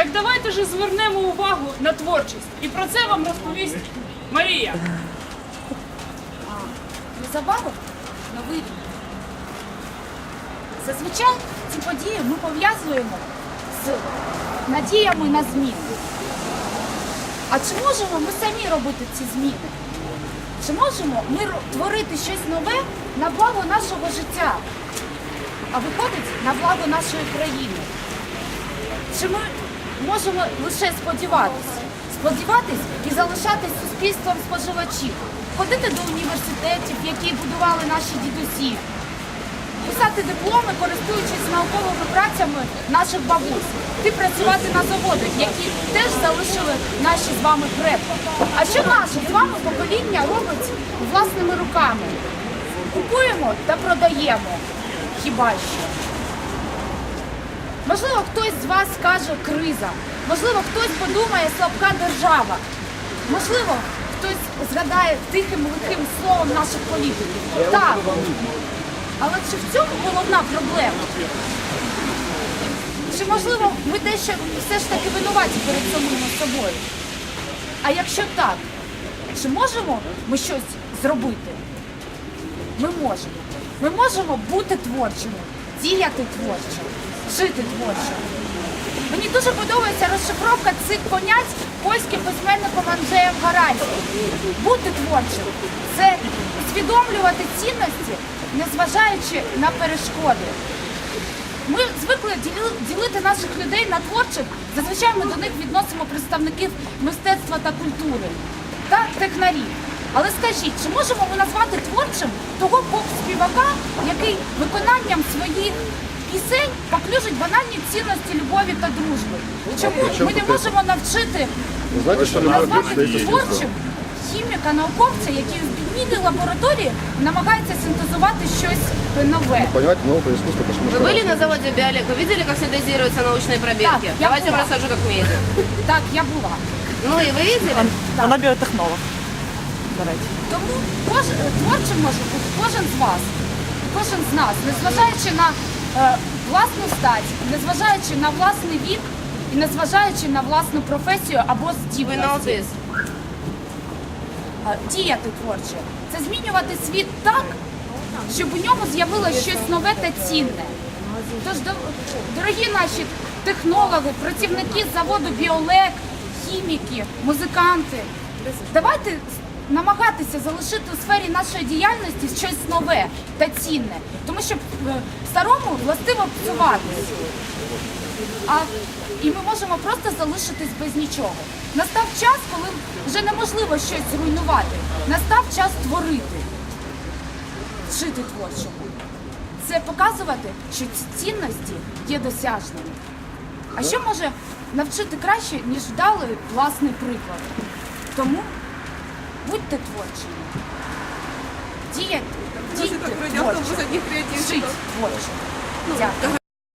Так давайте же звернемо увагу на творчість. І про це вам розповість Марія. Незабаром новий рік. Зазвичай ці події ми пов'язуємо з надіями на зміни. А чи можемо ми самі робити ці зміни? Чи можемо ми творити щось нове на благо нашого життя? А виходить на благо нашої країни? Чи ми можемо лише сподіватися? Сподіватись і залишатись суспільством споживачів, ходити до університетів, які будували наші дідусі, писати дипломи, користуючись науковими працями наших бабусь, ти працювати на заводах, які теж залишили наші з вами предки. А що наше з вами покоління робить власними руками? Купуємо та продаємо. Хіба що? Можливо, хтось з вас скаже криза. Можливо, хтось подумає слабка держава. Можливо, хтось згадає тихим лихим словом наших політиків. Так. Але чи в цьому головна проблема? Чи можливо ми дещо все ж таки винуваті перед самими собою? А якщо так, чи можемо ми щось зробити? Ми можемо. Ми можемо бути творчими, діяти творчо, жити творчо. Мені дуже подобається розшифровка цих понять польським письменником Анджеєм Гаранським. Бути творчим це усвідомлювати цінності, незважаючи на перешкоди. Ми звикли ділити наших людей на творчих. Зазвичай ми до них відносимо представників мистецтва та культури та технарів. Але скажіть, чи можемо ми назвати творчим того поп-співака, який виконанням своїх пісень поклюжить банальні цінності любові та дружби? Чому ми не можемо навчити Вы знаете, что любовь назвати остается единством? творчим хіміка, науковця, який в підмінній лабораторії намагається синтезувати щось нове? Понимаете, новое искусство, потому Вы что... были на заводе Биолек? Вы видели, как синтезируются научные пробирки? Так, я Давайте была. вам расскажу, как умеете. Так, я була. Ну и вы видели? Вона біотехнолог. До речі. Тому кож, творчим може бути кожен з вас, кожен з нас, незважаючи на е, власну стать, незважаючи на власний вік і незважаючи на власну професію або здібності. діяти творче. Це змінювати світ так, щоб у ньому з'явилося щось нове та цінне. Тож, дорогі наші технологи, працівники заводу Біолек, хіміки, музиканти, давайте намагатися залишити у сфері нашої діяльності щось нове та цінне, тому що е, старому властиво псуватися. А і ми можемо просто залишитись без нічого. Настав час, коли вже неможливо щось зруйнувати. Настав час творити, жити творчому. Це показувати, що ці цінності є досяжними. А що може навчити краще, ніж вдалий власний приклад? Тому будьте творчими. Діяти, дійте творчо, жить творчо. Дякую.